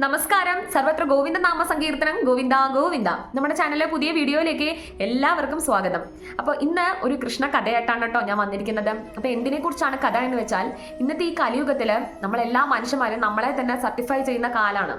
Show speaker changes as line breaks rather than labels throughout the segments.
നമസ്കാരം. സർവത്ര ഗോവിന്ദ നാമ സങ്കീർത്തനം. ഗോവിന്ദ ഗോവിന്ദ. നമ്മുടെ ചാനലിലെ പുതിയ വീഡിയോയിലേക്ക് എല്ലാവർക്കും സ്വാഗതം. അപ്പോൾ ഇന്ന് ഒരു കൃഷ്ണ കഥയായിട്ടാണ് കേട്ടോ ഞാൻ വന്നിരിക്കുന്നത്. അപ്പോൾ എന്തിനെ കുറിച്ചാണ് കഥ എന്ന് വെച്ചാൽ ഇന്നത്തെ ഈ കലിയുഗത്തിൽ നമ്മളെല്ലാ മനുഷ്യന്മാരും നമ്മളെ തന്നെ സർട്ടിഫൈ ചെയ്യുന്ന കാലാണ്.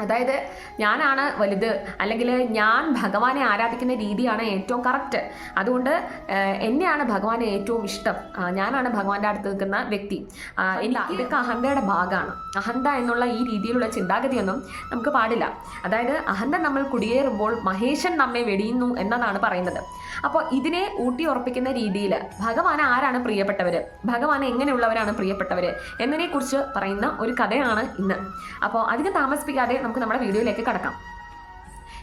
അതായത് ഞാനാണ് വലുത് അല്ലെങ്കിൽ ഞാൻ ഭഗവാനെ ആരാധിക്കുന്ന രീതിയാണ് ഏറ്റവും കറക്റ്റ് അതുകൊണ്ട് എന്നെയാണ് ഭഗവാനെ ഏറ്റവും ഇഷ്ടം. ഞാനാണ് ഭഗവാന്റെ അടുത്ത് നിൽക്കുന്ന വ്യക്തി. എനിക്ക് ഇതൊക്കെ അഹന്തയുടെ ഭാഗമാണ്. അഹന്ത എന്നുള്ള ഈ രീതിയിലുള്ള ചിന്താഗതിയൊന്നും നമുക്ക് പാടില്ല. അതായത് അഹന്ത നമ്മൾ കുടിയേറുമ്പോൾ മഹേശൻ നമ്മെ വെടിയുന്നു എന്നതാണ് പറയുന്നത്. അപ്പോൾ ഇതിനെ ഊട്ടി ഉറപ്പിക്കുന്ന രീതിയിൽ ഭഗവാൻ ആരാണ് പ്രിയപ്പെട്ടവർ ഭഗവാൻ എങ്ങനെയുള്ളവരാണ് പ്രിയപ്പെട്ടവർ എന്നതിനെക്കുറിച്ച് പറയുന്ന ഒരു കഥയാണ് ഇന്ന്. അപ്പോൾ അധികം താമസിപ്പിക്കാതെ നമുക്ക് നമ്മുടെ വീഡിയോയിലേക്ക് കടക്കാം.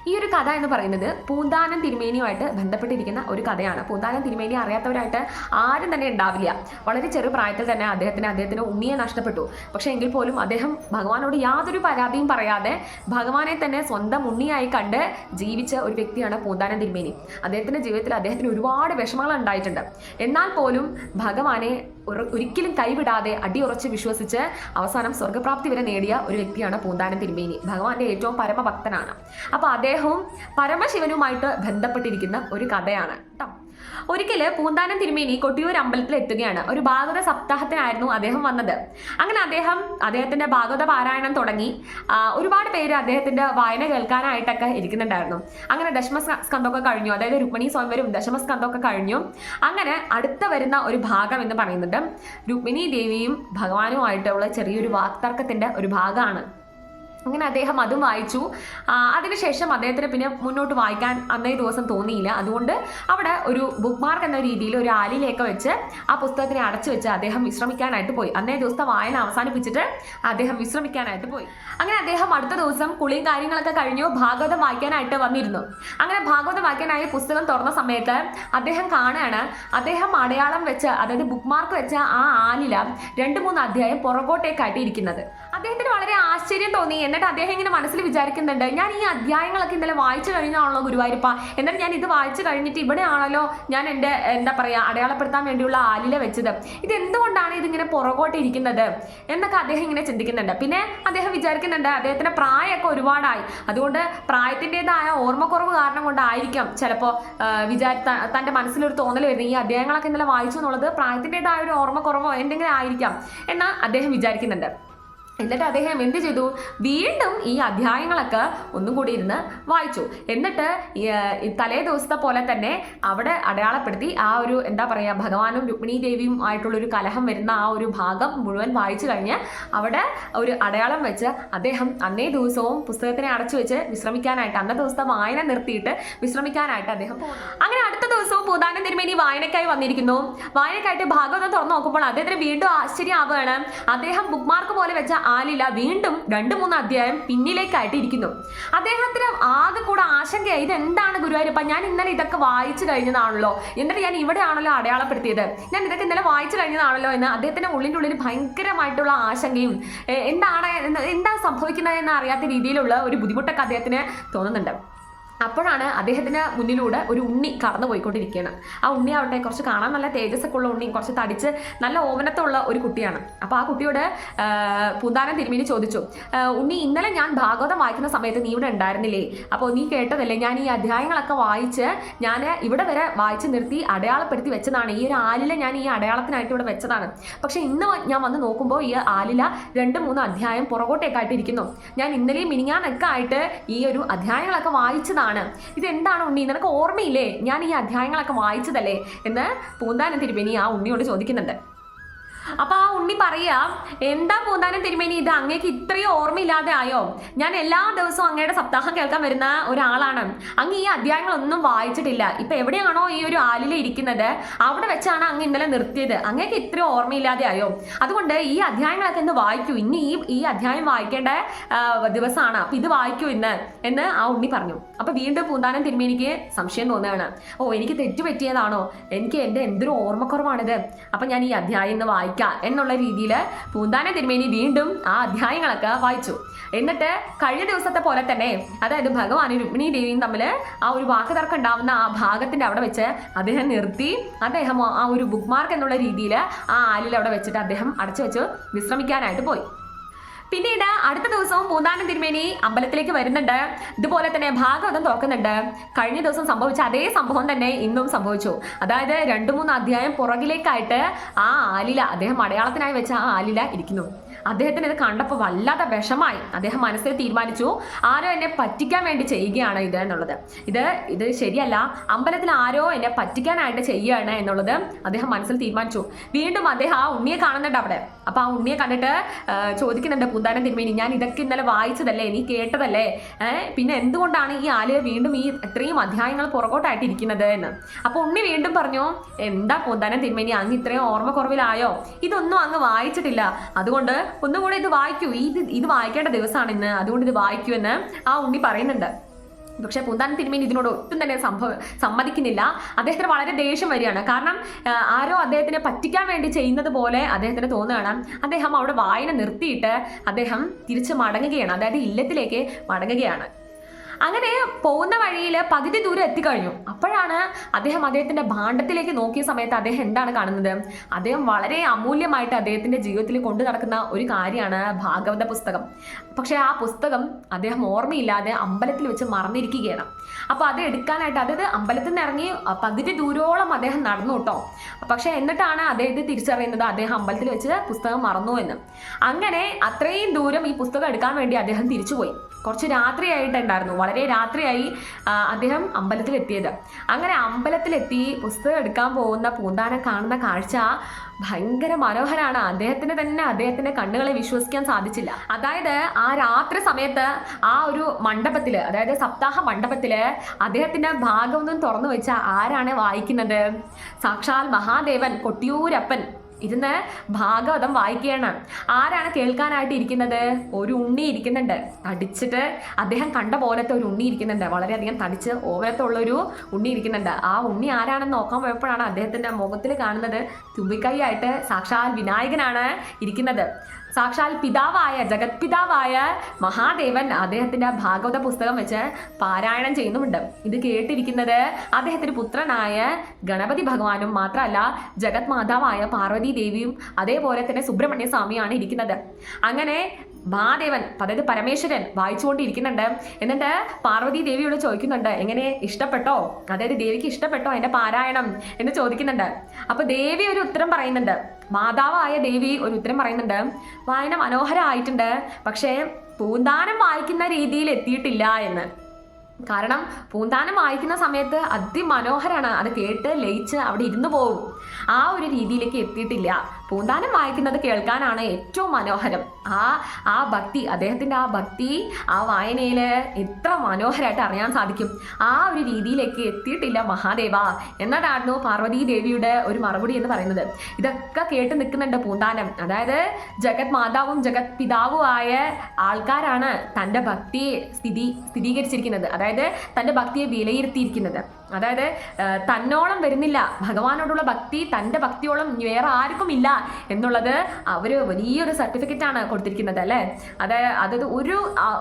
ഈ ഒരു കഥ എന്ന് പറയുന്നത് പൂന്താനം തിരുമേനിയുമായിട്ട് ബന്ധപ്പെട്ടിരിക്കുന്ന ഒരു കഥയാണ്. പൂന്താനം തിരുമേനി അറിയാത്തവരായിട്ട് ആരും തന്നെ ഉണ്ടാവില്ല. വളരെ ചെറു പ്രായത്തിൽ തന്നെ അദ്ദേഹത്തിന് അദ്ദേഹത്തിന് ഉണ്ണിയെ നഷ്ടപ്പെട്ടു. പക്ഷേ എങ്കിൽ പോലും അദ്ദേഹം ഭഗവാനോട് യാതൊരു പരാതിയും പറയാതെ ഭഗവാനെ തന്നെ സ്വന്തം ഉണ്ണിയായി കണ്ട് ജീവിച്ച ഒരു വ്യക്തിയാണ് പൂന്താനം തിരുമേനി. അദ്ദേഹത്തിന്റെ ജീവിതത്തിൽ അദ്ദേഹത്തിന് ഒരുപാട് വിഷമങ്ങൾ ഉണ്ടായിട്ടുണ്ട്. എന്നാൽ പോലും ഭഗവാനെ ഒരിക്കലും കൈവിടാതെ അടിയുറച്ച് വിശ്വസിച്ച് അവസാനം സ്വർഗപ്രാപ്തി വരെ നേടിയ ഒരു വ്യക്തിയാണ് പൂന്താനം തിരുമേനി. ഭഗവാന്റെ ഏറ്റവും പരമഭക്തനാണ്. അപ്പോൾ അദ്ദേഹവും പരമശിവനുമായിട്ട് ബന്ധപ്പെട്ടിരിക്കുന്ന ഒരു കഥയാണ് കേട്ടോ. ഒരിക്കൽ പൂന്താനം തിരുമേനി കൊട്ടിയൂർ അമ്പലത്തിൽ എത്തുകയാണ്. ഒരു ഭാഗവത സപ്താഹത്തിനായിരുന്നു അദ്ദേഹം വന്നത്. അങ്ങനെ അദ്ദേഹം അദ്ദേഹത്തിന്റെ ഭാഗവത പാരായണം തുടങ്ങി. ഒരുപാട് പേര് അദ്ദേഹത്തിന്റെ വായന കേൾക്കാനായിട്ടൊക്കെ ഇരിക്കുന്നുണ്ടായിരുന്നു. അങ്ങനെ ദശമ സ്ക- സ്കന്ധമൊക്കെ കഴിഞ്ഞു. അതായത് രുക്മിണി സ്വയംവരും ദശമ സ്കന്ധമൊക്കെ കഴിഞ്ഞു. അങ്ങനെ അടുത്ത വരുന്ന ഒരു ഭാഗം എന്ന് പറയുന്നത് രുക്മിണി ദേവിയും ഭഗവാനുമായിട്ടുള്ള ചെറിയൊരു വാക്തർക്കത്തിന്റെ ഒരു ഭാഗമാണ്. അങ്ങനെ അദ്ദേഹം അതും വായിച്ചു. അതിനുശേഷം അദ്ദേഹത്തിന് പിന്നെ മുന്നോട്ട് വായിക്കാൻ അന്നേ ദിവസം തോന്നിയില്ല. അതുകൊണ്ട് അവിടെ ഒരു ബുക്ക് മാർക്ക് എന്ന രീതിയിൽ ഒരു ആലിലേക്ക് വെച്ച് ആ പുസ്തകത്തിനെ അടച്ചു വെച്ച് അദ്ദേഹം വിശ്രമിക്കാനായിട്ട് പോയി. അന്നേ ദിവസത്തെ വായന അവസാനിപ്പിച്ചിട്ട് അദ്ദേഹം വിശ്രമിക്കാനായിട്ട് പോയി. അങ്ങനെ അദ്ദേഹം അടുത്ത ദിവസം കുളിയും കാര്യങ്ങളൊക്കെ കഴിഞ്ഞു ഭാഗവതം വായിക്കാനായിട്ട് വന്നിരുന്നു. അങ്ങനെ ഭാഗവതം വായിക്കാനായി പുസ്തകം തുറന്ന സമയത്ത് അദ്ദേഹം കാണുകയാണ് അദ്ദേഹം അടയാളം വെച്ച് അതായത് ബുക്ക് മാർക്ക് വെച്ച ആ ആലില രണ്ട് മൂന്ന് അധ്യായം പുറകോട്ടേക്കായിട്ട് ഇരിക്കുന്നത്. അദ്ദേഹത്തിന് വളരെ ആശ്ചര്യം തോന്നി എന്നിട്ട് അദ്ദേഹം ഇങ്ങനെ മനസ്സിൽ വിചാരിക്കുന്നുണ്ട് ഞാൻ ഈ അധ്യായങ്ങളൊക്കെ ഇന്നലെ വായിച്ചു കഴിഞ്ഞാണല്ലോ ഗുരുവായൂരപ്പ. എന്നിട്ട് ഞാൻ ഇത് വായിച്ചു കഴിഞ്ഞിട്ട് ഇവിടെയാണല്ലോ ഞാൻ എന്റെ എന്താ പറയുക അടയാളപ്പെടുത്താൻ വേണ്ടിയുള്ള ആലില വെച്ചത്. ഇത് എന്തുകൊണ്ടാണ് ഇതിങ്ങനെ പുറകോട്ട് ഇരിക്കുന്നത്? എന്നൊക്കെ അദ്ദേഹം ഇങ്ങനെ ചിന്തിക്കുന്നുണ്ട്. പിന്നെ അദ്ദേഹം വിചാരിക്കുന്നുണ്ട് അദ്ദേഹത്തിന്റെ പ്രായമൊക്കെ ഒരുപാടായി. അതുകൊണ്ട് പ്രായത്തിന്റെതായ ഓർമ്മക്കുറവ് കാരണം കൊണ്ടായിരിക്കാം ചിലപ്പോൾ വിചാരി തന്റെ മനസ്സിലൊരു തോന്നൽ വരുന്നത്. ഈ അധ്യായങ്ങളൊക്കെ ഇന്നലെ വായിച്ചു എന്നുള്ളത് പ്രായത്തിന്റെതായ ഒരു ഓർമ്മക്കുറവോ എന്തെങ്കിലും ആയിരിക്കാം എന്ന് അദ്ദേഹം വിചാരിക്കുന്നുണ്ട്. എന്നിട്ട് അദ്ദേഹം എന്ത് ചെയ്തു? വീണ്ടും ഈ അധ്യായങ്ങളൊക്കെ ഒന്നും കൂടി ഇരുന്ന് വായിച്ചു. എന്നിട്ട് തലേ ദിവസത്തെ പോലെ തന്നെ അവിടെ അടയാളപ്പെടുത്തി ആ ഒരു എന്താ പറയുക ഭഗവാനും രുക്മിണി ദേവിയും ആയിട്ടുള്ള ഒരു കലഹം വരുന്ന ആ ഒരു ഭാഗം മുഴുവൻ വായിച്ചു കഴിഞ്ഞ് അവിടെ ഒരു അടയാളം വെച്ച് അദ്ദേഹം അന്നേ ദിവസവും പുസ്തകത്തിനെ അടച്ചു വെച്ച് വിശ്രമിക്കാനായിട്ട് അന്നേ ദിവസത്തെ വായന നിർത്തിയിട്ട് വിശ്രമിക്കാനായിട്ട് അദ്ദേഹം. അങ്ങനെ അടുത്ത ദിവസവും പൂതാനം തിരുമേനി വായനക്കായി വന്നിരിക്കുന്നു. വായനക്കായിട്ട് ഭാഗവതം തുറന്നു നോക്കുമ്പോൾ അദ്ദേഹത്തിന് വീണ്ടും ആശ്ചര്യമാവുകയാണ്. അദ്ദേഹം ബുക്ക് മാർക്ക് പോലെ വെച്ച ആലില വീണ്ടും രണ്ട് മൂന്ന് അധ്യായം പിന്നിലേക്കായിട്ട് ഇരിക്കുന്നു അദ്ദേഹത്തിന് ആകെ കൂടെ ആശങ്കയായി ഇത് എന്താണ് ഗുരുവായൂരപ്പ? ഞാൻ ഇന്നലെ ഇതൊക്കെ വായിച്ചു കഴിഞ്ഞതാണല്ലോ. എന്നിട്ട് ഞാൻ ഇവിടെയാണല്ലോ അടയാളപ്പെടുത്തിയത്. ഞാൻ ഇതൊക്കെ ഇന്നലെ വായിച്ചു കഴിഞ്ഞതാണല്ലോ എന്ന് അദ്ദേഹത്തിന്റെ ഉള്ളിന്റെ ഉള്ളിൽ ഭയങ്കരമായിട്ടുള്ള ആശങ്കയും എന്താണ് എന്താ സംഭവിക്കുന്നത് എന്ന് അറിയാത്ത രീതിയിലുള്ള ഒരു ബുദ്ധിമുട്ടൊക്കെ അദ്ദേഹത്തിന് തോന്നുന്നുണ്ട്. അപ്പോഴാണ് അദ്ദേഹത്തിന് മുന്നിലൂടെ ഒരു ഉണ്ണി കടന്നു പോയിക്കൊണ്ടിരിക്കുകയാണ്. ആ ഉണ്ണി ആവട്ടെ കുറച്ച് കാണാൻ നല്ല തേജസ്സൊക്കെ ഉള്ള ഉണ്ണി കുറച്ച് തടിച്ച് നല്ല ഓമനത്തുള്ള ഒരു കുട്ടിയാണ്. അപ്പോൾ ആ കുട്ടിയോട് പൂന്താനം തിരുമേനി ചോദിച്ചു ഉണ്ണി ഇന്നലെ ഞാൻ ഭാഗവതം വായിക്കുന്ന സമയത്ത് നീ ഇവിടെ ഉണ്ടായിരുന്നില്ലേ? അപ്പോൾ നീ കേട്ടതല്ലേ ഞാൻ ഈ അധ്യായങ്ങളൊക്കെ വായിച്ച് ഞാൻ ഇവിടെ വരെ വായിച്ച് നിർത്തി അടയാളപ്പെടുത്തി വെച്ചതാണ്. ഈ ഒരു ആലില ഞാൻ ഈ അടയാളത്തിനായിട്ട് ഇവിടെ വെച്ചതാണ്. പക്ഷേ ഇന്ന് ഞാൻ വന്ന് നോക്കുമ്പോൾ ഈ ആലില രണ്ട് മൂന്ന് അധ്യായം പുറകോട്ടേക്കായിട്ട് ഇരിക്കുന്നു ഞാൻ ഇന്നലെയും മിനിങ്ങാനൊക്കെ ആയിട്ട് ഈ ഒരു അധ്യായങ്ങളൊക്കെ വായിച്ചതാണ്. ഇതെന്താണ്? ഉണ്ണി? നിനക്ക് ഓർമ്മയില്ലേ? ഞാൻ ഈ അധ്യായങ്ങളൊക്കെ വായിച്ചതല്ലേ? എന്ന് പൂന്താനം തിരുമേനി ആ ഉണ്ണിയോട് ചോദിക്കുന്നുണ്ട്. അപ്പൊ ആ ഉണ്ണി പറയാ എന്താ പൂന്താനം തിരുമേനി ഇത് അങ്ങേക്ക് ഇത്രയും ഓർമ്മയില്ലാതെ ആയോ? ഞാൻ എല്ലാ ദിവസവും അങ്ങയുടെ സപ്താഹം കേൾക്കാൻ വരുന്ന ഒരാളാണ്. അങ്ങ് ഈ അധ്യായങ്ങളൊന്നും വായിച്ചിട്ടില്ല. ഇപ്പൊ എവിടെയാണോ ഈ ഒരു ആലില ഇരിക്കുന്നത്? അവിടെ വെച്ചാണ് അങ്ങ് ഇന്നലെ നിർത്തിയത്. അങ്ങേക്ക് ഇത്രയും ഓർമ്മയില്ലാതെ ആയോ? അതുകൊണ്ട് ഈ അധ്യായങ്ങളൊക്കെ ഇന്ന് വായിക്കൂ. ഇനി ഈ ഈ അധ്യായം വായിക്കേണ്ട ദിവസമാണ് അപ്പൊ ഇത് വായിക്കൂ ഇന്ന്. എന്ന് ആ ഉണ്ണി പറഞ്ഞു. അപ്പൊ വീണ്ടും പൂന്താനം തിരുമേനിക്ക് സംശയം തോന്നുകയാണ്. ഓ എനിക്ക് തെറ്റുപറ്റിയതാണോ? എനിക്ക് എന്റെ എന്തൊരു ഓർമ്മക്കുറവാണിത്. അപ്പൊ ഞാൻ ഈ അധ്യായം ഇന്ന് വായിക്കാം. എന്നുള്ള രീതിയിൽ പൂന്താന തിരുമേനി വീണ്ടും ആ അധ്യായങ്ങളൊക്കെ വായിച്ചു. എന്നിട്ട് കഴിഞ്ഞ ദിവസത്തെ പോലെ തന്നെ അതായത് ഭഗവാനും രുക്മിണി ദേവിയും തമ്മിൽ ആ ഒരു വാക്കുതർക്കം ഉണ്ടാവുന്ന ആ ഭാഗത്തിന്റെ അവിടെ വെച്ച് അദ്ദേഹം നിർത്തി. അദ്ദേഹം ആ ഒരു ബുക്ക് മാർക്ക് എന്നുള്ള രീതിയിൽ ആ ആലിൽ അവിടെ വെച്ചിട്ട് അദ്ദേഹം അടച്ചു വെച്ച് വിശ്രമിക്കാനായിട്ട് പോയി. പിന്നീട് അടുത്ത ദിവസവും മൂന്നാമൻ തിരുമേനി അമ്പലത്തിലേക്ക് വരുന്നുണ്ട്. ഇതുപോലെ തന്നെ ഭാഗവതം തുറക്കുന്നുണ്ട്. കഴിഞ്ഞ ദിവസം സംഭവിച്ച അതേ സംഭവം തന്നെ ഇന്നും സംഭവിച്ചു. അതായത് രണ്ടു മൂന്ന് അധ്യായം പുറകിലേക്കായിട്ട് ആ ആലില അദ്ദേഹം അടയാളത്തിനായി വെച്ച ആ ആലില ഇരിക്കുന്നു. അദ്ദേഹത്തിന് ഇത് കണ്ടപ്പോൾ വല്ലാതെ വിഷമായി. അദ്ദേഹം മനസ്സിൽ തീരുമാനിച്ചു ആരോ എന്നെ പറ്റിക്കാൻ വേണ്ടി ചെയ്യുകയാണ് ഇത് എന്നുള്ളത്. ഇത് ഇത് ശരിയല്ല. അമ്പലത്തിൽ ആരോ എന്നെ പറ്റിക്കാനായിട്ട് ചെയ്യുകയാണ് എന്നുള്ളത് അദ്ദേഹം മനസ്സിൽ തീരുമാനിച്ചു. വീണ്ടും അദ്ദേഹം ആ ഉണ്ണിയെ കാണുന്നുണ്ട് അവിടെ. അപ്പോൾ ആ ഉണ്ണിയെ കണ്ടിട്ട് ചോദിക്കുന്നുണ്ട് പൂന്താനം തിരുമേനി ഞാൻ ഇതൊക്കെ ഇന്നലെ വായിച്ചതല്ലേ? നീ കേട്ടതല്ലേ? പിന്നെ എന്തുകൊണ്ടാണ് ഈ ആലിയ വീണ്ടും ഈ ഇത്രയും അധ്യായങ്ങൾ പുറകോട്ടായിട്ട് ഇരിക്കുന്നത് എന്ന്? അപ്പൊ ഉണ്ണി വീണ്ടും പറഞ്ഞു എന്താ പൂന്താനം തിരുമേനി അങ്ങ് ഇത്രയും ഓർമ്മക്കുറവിലായോ? ഇതൊന്നും അങ്ങ് വായിച്ചിട്ടില്ല. അതുകൊണ്ട് ഒന്നുകൂടെ ഇത് വായിക്കൂ. ഇത് ഇത് വായിക്കേണ്ട ദിവസമാണ് ഇന്ന്. അതുകൊണ്ട് ഇത് വായിക്കൂ എന്ന് ആ ഉണ്ണി പറയുന്നുണ്ട്. പക്ഷേ പൂന്താൻ തിരുമേനി ഇതിനോട് ഒട്ടും തന്നെ സംഭവ സമ്മതിക്കുന്നില്ല. അദ്ദേഹത്തിന് വളരെ ദേഷ്യം വരികയാണ്. കാരണം ആരോ അദ്ദേഹത്തിനെ പറ്റിക്കാൻ വേണ്ടി ചെയ്യുന്നത് പോലെ അദ്ദേഹത്തിന് തോന്നുകയാണ്. അദ്ദേഹം അവിടെ വായന നിർത്തിയിട്ട് അദ്ദേഹം തിരിച്ച് മടങ്ങുകയാണ്. അതായത് ഇല്ലത്തിലേക്ക് മടങ്ങുകയാണ്. അങ്ങനെ പോകുന്ന വഴിയിൽ പകുതി ദൂരം എത്തിക്കഴിഞ്ഞു. അപ്പോഴാണ് അദ്ദേഹം അദ്ദേഹത്തിന്റെ ഭാണ്ഡത്തിലേക്ക് നോക്കിയ സമയത്ത് അദ്ദേഹം എന്താണ് കാണുന്നത്? അദ്ദേഹം വളരെ അമൂല്യമായിട്ട് അദ്ദേഹത്തിന്റെ ജീവിതത്തിൽ കൊണ്ടു നടക്കുന്ന ഒരു കാര്യമാണ് ഭാഗവത പുസ്തകം. പക്ഷേ ആ പുസ്തകം അദ്ദേഹം ഓർമ്മയില്ലാതെ അമ്പലത്തിൽ വെച്ച് മറന്നിരിക്കുകയാണ്. അപ്പോൾ അത് എടുക്കാനായിട്ട് അതായത് അമ്പലത്തിൽ നിന്ന് ഇറങ്ങി പകുതി ദൂരോളം അദ്ദേഹം നടന്നു കേട്ടോ. പക്ഷേ എന്നിട്ടാണ് അദ്ദേഹത്തെ തിരിച്ചറിയുന്നത് അദ്ദേഹം അമ്പലത്തിൽ വെച്ച് പുസ്തകം മറന്നു എന്ന്. അങ്ങനെ അത്രയും ദൂരം ഈ പുസ്തകം എടുക്കാൻ വേണ്ടി അദ്ദേഹം തിരിച്ചുപോയി. കുറച്ച് രാത്രിയായിട്ടുണ്ടായിരുന്നു. വളരെ രാത്രിയായി അദ്ദേഹം അമ്പലത്തിൽ എത്തിയത് അങ്ങനെ അമ്പലത്തിലെത്തി പുസ്തകം എടുക്കാൻ പോകുന്ന പൂന്താനം കാണുന്ന കാഴ്ച ഭയങ്കര മനോഹരമാണ് അദ്ദേഹത്തിന് തന്നെ അദ്ദേഹത്തിന്റെ കണ്ണുകളെ വിശ്വസിക്കാൻ സാധിച്ചില്ല. അതായത് ആ രാത്രി സമയത്ത് ആ ഒരു മണ്ഡപത്തിൽ അതായത് സപ്താഹ മണ്ഡപത്തിൽ അദ്ദേഹത്തിന്റെ ഭാഗമൊന്നും തുറന്നു വെച്ച ആരാണ് വായിക്കുന്നത്? സാക്ഷാൽ മഹാദേവൻ കൊട്ടിയൂരപ്പൻ. ഇരുന്ന് ഭാഗവതം വായിക്കുകയാണ്. ആരാണ് കേൾക്കാനായിട്ട് ഇരിക്കുന്നത്? ഒരു ഉണ്ണി ഇരിക്കുന്നുണ്ട്. തടിച്ചിട്ട് അദ്ദേഹം കണ്ട പോലത്തെ ഒരു ഉണ്ണി ഇരിക്കുന്നുണ്ട്. വളരെയധികം തടിച്ച് ഓവരത്തുള്ള ഒരു ഉണ്ണി ഇരിക്കുന്നുണ്ട്. ആ ഉണ്ണി ആരാണെന്ന് നോക്കാൻ പോയപ്പോഴാണ് അദ്ദേഹത്തിന്റെ മുഖത്തിൽ കാണുന്നത് തുമ്പിക്കൈയായിട്ട് സാക്ഷാൽ വിനായകനാണ് ഇരിക്കുന്നത്. സാക്ഷാൽ പിതാവായ ജഗത് പിതാവായ മഹാദേവൻ അദ്ദേഹത്തിന്റെ ഭാഗവത പുസ്തകം വെച്ച് പാരായണം ചെയ്യുന്നുമുണ്ട്. ഇത് കേട്ടിരിക്കുന്നത് അദ്ദേഹത്തിന്റെ പുത്രനായ ഗണപതി ഭഗവാനും മാത്രമല്ല ജഗത് മാതാവായ പാർവതി ദേവിയും അതേപോലെ തന്നെ സുബ്രഹ്മണ്യ സ്വാമിയാണ് ഇരിക്കുന്നത്. അങ്ങനെ മഹാദേവൻ അതായത് പരമേശ്വരൻ വായിച്ചുകൊണ്ടിരിക്കുന്നുണ്ട്. എന്നിട്ട് പാർവതി ദേവിയോട് ചോദിക്കുന്നുണ്ട് എങ്ങനെ ഇഷ്ടപ്പെട്ടോ? അതായത് ദേവിക്ക് ഇഷ്ടപ്പെട്ടോ എന്റെ പാരായണം എന്ന് ചോദിക്കുന്നുണ്ട്. അപ്പൊ ദേവി ഒരു ഉത്തരം പറയുന്നുണ്ട്. മാതാവായ ദേവി ഒരു ഉത്തരം പറയുന്നുണ്ട്. വായന മനോഹരമായിട്ടുണ്ട് പക്ഷേ പൂന്താനം വായിക്കുന്ന രീതിയിൽ എത്തിയിട്ടില്ല എന്ന്. കാരണം പൂന്താനം വായിക്കുന്ന സമയത്ത് അതിമനോഹരാണ് അത് കേട്ട് ലയിച്ച് അവിടെ ഇരുന്നു പോകും ആ ഒരു രീതിയിലേക്ക് എത്തിയിട്ടില്ല. പൂന്താനം വായിക്കുന്നത് കേൾക്കാനാണ് ഏറ്റവും മനോഹരം. ആ ആ ഭക്തി അദ്ദേഹത്തിന്റെ ആ ഭക്തി ആ വായനയിൽ എത്ര മനോഹരമായിട്ട് അറിയാൻ സാധിക്കും. ആ ഒരു രീതിയിലേക്ക് എത്തിയിട്ടില്ല മഹാദേവ. എന്നതായിരുന്നു പാർവതീ ദേവിയുടെ ഒരു മറുപടി എന്ന് പറയുന്നത്. ഇതൊക്കെ കേട്ട് നിൽക്കുന്നുണ്ട് പൂന്താനം. അതായത് ജഗത് മാതാവും ജഗത് പിതാവുമായ ആൾക്കാരാണ് തന്റെ ഭക്തിയെ സ്ഥിതി സ്ഥിരീകരിച്ചിരിക്കുന്നത് അതായത് തന്റെ ഭക്തിയെ വിലയിരുത്തിയിരിക്കുന്നത്. അതായത് തന്നോളം വരുന്നില്ല. ഭഗവാനോടുള്ള ഭക്തി തന്റെ ഭക്തിയോളം വേറെ ആർക്കും ഇല്ല എന്നുള്ളത് അവർ വലിയൊരു സർട്ടിഫിക്കറ്റ് ആണ് കൊടുത്തിരിക്കുന്നത് അല്ലേ? അതായത് അതായത് ഒരു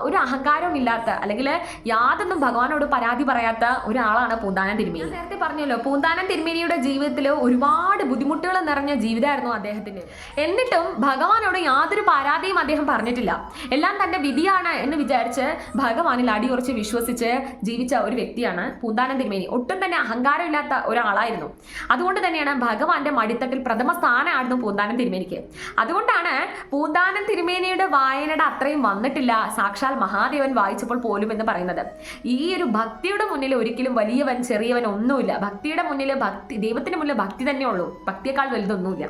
ഒരു അഹങ്കാരവും ഇല്ലാത്ത അല്ലെങ്കിൽ യാതൊന്നും ഭഗവാനോട് പരാതി പറയാത്ത ഒരാളാണ് പൂന്താനം തിരുമേനി. നേരത്തെ പറഞ്ഞല്ലോ പൂന്താനം തിരുമേനിയുടെ ജീവിതത്തിൽ ഒരുപാട് ബുദ്ധിമുട്ടുകൾ നിറഞ്ഞ ജീവിതമായിരുന്നു അദ്ദേഹത്തിന്. എന്നിട്ടും ഭഗവാനോട് യാതൊരു പരാതിയും അദ്ദേഹം പറഞ്ഞിട്ടില്ല. എല്ലാം തന്റെ വിധിയാണ് എന്ന് വിചാരിച്ച് ഭഗവാനിൽ അടിയുറച്ച് വിശ്വസിച്ച് ജീവിച്ച ഒരു വ്യക്തിയാണ് പൂന്താനം തിരുമേനി. ഒട്ടും തന്നെ അഹങ്കാരമില്ലാത്ത ഒരാളായിരുന്നു. അതുകൊണ്ട് തന്നെയാണ് ഭഗവാന്റെ മടിത്തട്ടിൽ പ്രഥമ സ്ഥാനമായിരുന്നു പൂന്താനം തിരുമേനിക്ക്. അതുകൊണ്ടാണ് പൂന്താനം തിരുമേനിയുടെ വായനയുടെ അത്രയും വന്നിട്ടില്ല സാക്ഷാൽ മഹാദേവൻ വായിച്ചപ്പോൾ പോലും എന്ന് പറയുന്നത്. ഈ ഒരു ഭക്തിയുടെ മുന്നിൽ ഒരിക്കലും വലിയവൻ ചെറിയവൻ ഒന്നുമില്ല. ഭക്തിയുടെ മുന്നിൽ ഭക്തി ദൈവത്തിന്റെ മുന്നിൽ ഭക്തി തന്നെ ഉള്ളൂ. ഭക്തിയേക്കാൾ വലുതൊന്നുമില്ല.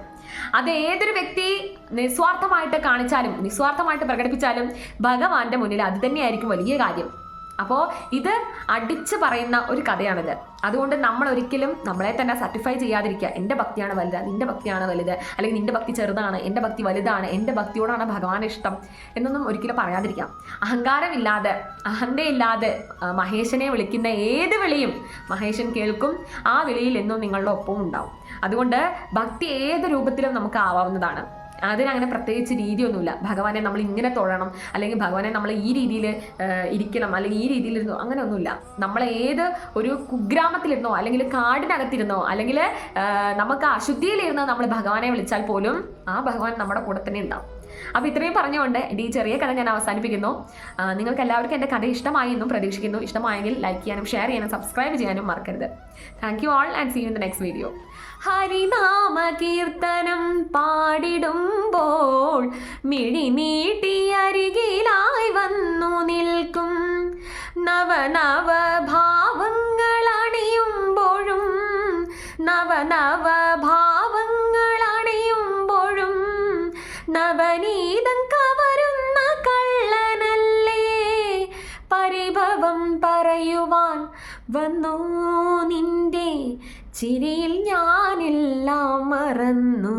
അത് ഏതൊരു വ്യക്തി നിസ്വാർത്ഥമായിട്ട് കാണിച്ചാലും നിസ്വാർത്ഥമായിട്ട് പ്രകടിപ്പിച്ചാലും ഭഗവാന്റെ മുന്നിൽ അത് തന്നെയായിരിക്കും വലിയ കാര്യം. അപ്പോൾ ഇത് അടിച്ചു പറയുന്ന ഒരു കഥയാണിത്. അതുകൊണ്ട് നമ്മൾ ഒരിക്കലും നമ്മളെ തന്നെ സർട്ടിഫൈ ചെയ്യാതിരിക്കുക. എന്റെ ഭക്തിയാണ് വലുത് നിന്റെ ഭക്തിയാണ് വലുത് അല്ലെങ്കിൽ നിന്റെ ഭക്തി ചെറുതാണ് എന്റെ ഭക്തി വലുതാണ് എന്റെ ഭക്തിയോടാണ് ഭഗവാൻ ഇഷ്ടം എന്നൊന്നും ഒരിക്കലും പറയാതിരിക്കാം അഹങ്കാരമില്ലാതെ അഹന്തയില്ലാതെ മഹേശനെ വിളിക്കുന്ന ഏത് വിളിയും മഹേശൻ കേൾക്കും ആ വിളിയിൽ എന്നും നിങ്ങളുടെ ഒപ്പവും ഉണ്ടാവും. അതുകൊണ്ട് ഭക്തി ഏത് രൂപത്തിലും നമുക്ക് ആവാവുന്നതാണ്. അതിനങ്ങനെ പ്രത്യേകിച്ച് രീതിയൊന്നുമില്ല. ഭഗവാനെ നമ്മൾ ഇങ്ങനെ തൊഴണം അല്ലെങ്കിൽ ഭഗവാനെ നമ്മൾ ഈ രീതിയിൽ ഇരിക്കണം അല്ലെങ്കിൽ ഈ രീതിയിൽ ഇരുന്നോ അങ്ങനെയൊന്നുമില്ല. നമ്മൾ ഏത് ഒരു കുഗ്രാമത്തിലിരുന്നോ അല്ലെങ്കിൽ കാടിനകത്തിരുന്നോ അല്ലെങ്കിൽ നമുക്ക് അശുദ്ധിയിലിരുന്നോ നമ്മൾ ഭഗവാനെ വിളിച്ചാൽ പോലും ആ ഭഗവാൻ നമ്മുടെ കൂടെ തന്നെ ഉണ്ടാവും. അപ്പോൾ ഇത്രയും പറഞ്ഞുകൊണ്ട് എന്റെ ഈ ചെറിയ കഥ ഞാൻ അവസാനിപ്പിക്കുന്നു. നിങ്ങൾക്ക് എല്ലാവർക്കും എന്റെ കഥ ഇഷ്ടമായി എന്നും പ്രതീക്ഷിക്കുന്നു. ഇഷ്ടമായെങ്കിൽ ലൈക്ക് ചെയ്യാനും ഷെയർ ചെയ്യാനും സബ്സ്ക്രൈബ് ചെയ്യാനും മറക്കരുത്. Thank you all and see you in the next video ഹരിനാമ കീർത്തനം പാടിടുമ്പോൾ മിഴി നീട്ടി അരികിലായി വന്നു നിൽക്കും. നവനവ ഭാവങ്ങൾ അണിയുമ്പോഴും നവനവ ഭാവങ്ങൾ വന്നു നിന്റെ ചിരിയിൽ ഞാനെല്ലാം മറന്നു.